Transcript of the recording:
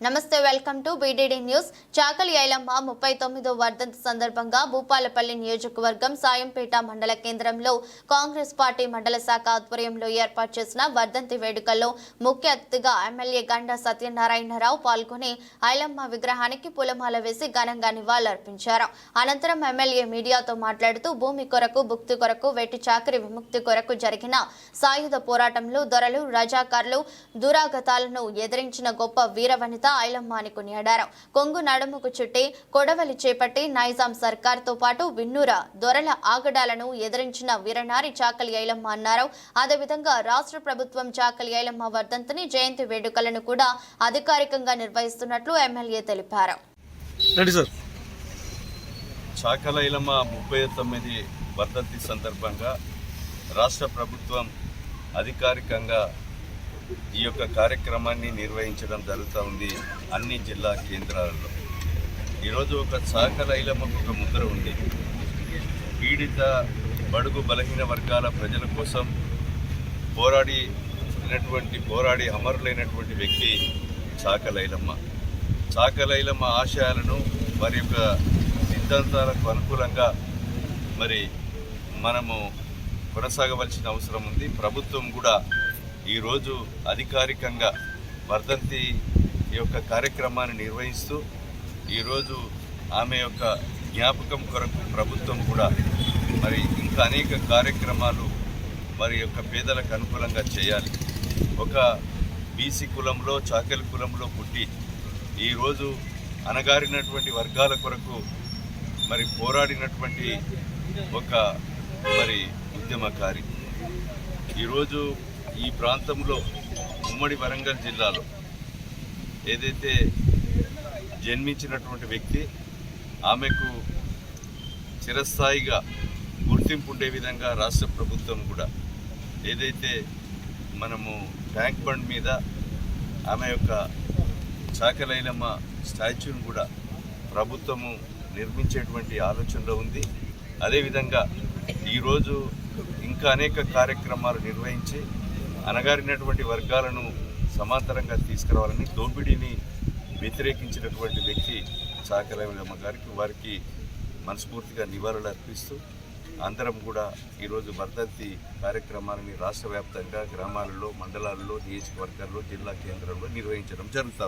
నమస్తే welcome to BDD news Chakali Ilamma ముప్పై తొమ్మిదో వర్ధంతి సందర్భంగా భూపాలపల్లి నియోజకవర్గం సాయంపేట మండల కేంద్రంలో కాంగ్రెస్ పార్టీ మండల శాఖ ఆధ్వర్యంలో ఏర్పాటు చేసిన వర్ధంతి వేడుకల్లో ముఖ్య అతిథిగా ఎమ్మెల్యే గండా సత్యనారాయణరావు పాల్గొని ఐలమ్మ విగ్రహానికి పూలమాల వేసి ఘనంగా నివాళులర్పించారు. అనంతరం ఎమ్మెల్యే మీడియాతో మాట్లాడుతూ భూమి కొరకు భుక్తి కొరకు వెట్టి చాకరి విముక్తి కొరకు జరిగిన సాయుధ పోరాటంలో దొరలు రజాకారులు దురాగతాలను ఎదిరించిన గొప్ప వీరవనిత ఐలమ్మ అని కొనియాడారు. కొంగు నడుముకు చుట్టి కొడవలి చేపట్టి నైజాం సర్కార్తో పాటు విన్నూర దొరల ఆగడాలను ఎదిరించిన వీరనారి చాకలి ఐలమ్మ అన్నారు. అదేవిధంగా రాష్ట్ర ప్రభుత్వం చాకలి ఐలమ్మ వర్ధంతిని జయంతి వేడుకలను కూడా అధికారికంగా నిర్వహిస్తున్నట్లు ఎమ్మెల్యే తెలిపారు. చాకలైలమ్మ ముప్పై తొమ్మిది వర్ధంతి సందర్భంగా రాష్ట్ర ప్రభుత్వం అధికారికంగా ఈ యొక్క కార్యక్రమాన్ని నిర్వహించడం జరుగుతూ ఉంది అన్ని జిల్లా కేంద్రాలలో. ఈరోజు ఒక చాకలైలమ్మకు ఒక ముద్ర ఉంది. పీడిత బడుగు బలహీన వర్గాల ప్రజల కోసం పోరాడి పోరాడినటువంటి పోరాడి అమరులైనటువంటి వ్యక్తి చాకలైలమ్మ చాకలైలమ్మ ఆశయాలను వారి యొక్క సిద్ధాంతాలకు అనుకూలంగా మరి మనము కొనసాగవలసిన అవసరం ఉంది. ప్రభుత్వం కూడా ఈరోజు అధికారికంగా వర్ధంతి యొక్క కార్యక్రమాన్ని నిర్వహిస్తూ ఈరోజు ఆమె యొక్క జ్ఞాపకం కొరకు ప్రభుత్వం కూడా మరి ఇంకా అనేక కార్యక్రమాలు మరి యొక్క పేదలకు అనుకూలంగా చేయాలి. ఒక బీసీ కులంలో చాకలి కులంలో పుట్టి ఈరోజు అనగారినటువంటి వర్గాల కొరకు మరి పోరాడినటువంటి ఒక మరి ఉద్యమకారి. ఈరోజు ఈ ప్రాంతంలో ఉమ్మడి వరంగల్ జిల్లాలో ఏదైతే జన్మించినటువంటి వ్యక్తి ఆమెకు చిరస్థాయిగా గుర్తింపు ఉండే విధంగా రాష్ట్ర ప్రభుత్వం కూడా ఏదైతే మనము ట్యాంక్ బండ్ మీద ఆమె యొక్క చాకలైలమ్మ స్టాచ్యూని కూడా ప్రభుత్వము నిర్మించేటువంటి ఆలోచనలో ఉంది. అదేవిధంగా ఈరోజు ఇంకా అనేక కార్యక్రమాలు నిర్వహించి అనగారినటువంటి వర్గాలను సమాంతరంగా తీసుకురావాలని దోపిడీని వ్యతిరేకించినటువంటి వ్యక్తి చాకలైలమ్మ గారికి వారికి మనస్ఫూర్తిగా నివాళులు అర్పిస్తూ అందరం కూడా ఈరోజు వర్ధంతి కార్యక్రమాలని రాష్ట్ర వ్యాప్తంగా గ్రామాలలో మండలాల్లో నియోజకవర్గాల్లో జిల్లా కేంద్రంలో నిర్వహించడం జరుగుతుంది